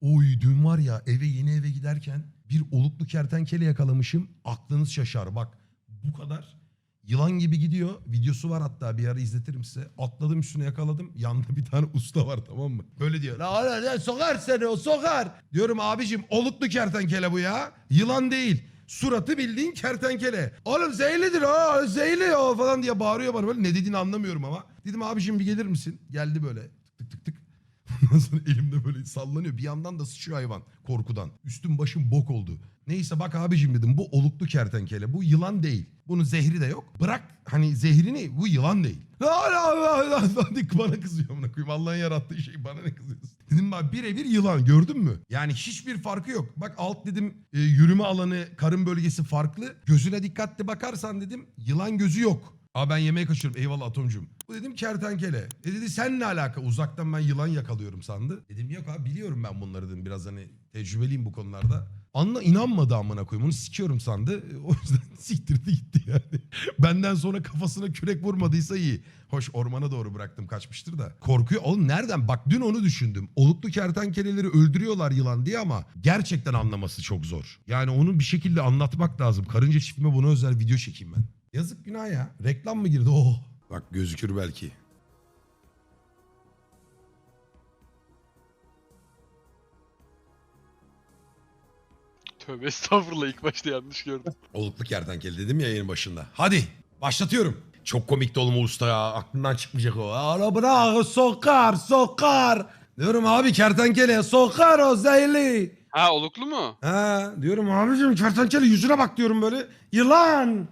Oy dün var ya eve yeni eve giderken bir oluklu kertenkele yakalamışım. Aklınız şaşar bak bu kadar. Yılan gibi gidiyor. Videosu var hatta bir ara izletirim size. Atladım üstüne yakaladım. Yanında bir tane usta var tamam mı? Böyle diyor. La, la, la, sokar seni o sokar. Diyorum abicim oluklu kertenkele bu ya. Yılan değil. Suratı bildiğin kertenkele. Oğlum zehirlidir o zehirli o falan diye bağırıyor bana. Böyle ne dediğini anlamıyorum ama. Dedim abicim bir gelir misin? Geldi böyle tık tık tık. Ondan sonra elimde böyle sallanıyor. Bir yandan da sıçıyor hayvan korkudan. Üstüm başım bok oldu. Neyse bak abicim dedim bu oluklu kertenkele. Bu yılan değil. Bunun zehri de yok. Bırak hani zehrini bu yılan değil. Bana kızıyor amına koyayım. Allah'ın yarattığı şey bana ne kızıyorsun? Dedim bak birebir yılan gördün mü? Yani hiçbir farkı yok. Bak alt dedim e, yürüme alanı karın bölgesi farklı. Gözüne dikkatli bakarsan dedim yılan gözü yok. Aa ben yemeğe kaçıyorum eyvallah atomcum. Bu dedim kertenkele. E dedi sen ne alaka uzaktan ben yılan yakalıyorum sandı. Dedim yok abi biliyorum ben bunları dedim biraz hani tecrübeliyim bu konularda. Anla inanmadı amına koyayım onu sikiyorum sandı. E, O yüzden siktirdi gitti yani. Benden sonra kafasına kürek vurmadıysa iyi. Hoş ormana doğru bıraktım kaçmıştır da. Korkuyor. Oğlum nereden? Bak dün onu düşündüm. Oluklu kertenkeleleri öldürüyorlar yılan diye ama gerçekten anlaması çok zor. Yani onu bir şekilde anlatmak lazım. Karınca çiftime buna özel video çekeyim ben. Yazık günah ya. Reklam mı girdi? Oh. Bak gözükür belki. Tövbe estağfurullah ilk başta yanlış gördüm. Oluklu kertenkele dedim ya yayının başında. Hadi başlatıyorum. Çok komikti oğlum o usta ya. Aklından çıkmayacak o. Ara bırak sokar sokar. Diyorum abi kertenkele sokar o zehirli. Ha oluklu mu? Ha diyorum abicim kertenkele yüzüne bak diyorum böyle. Yılan.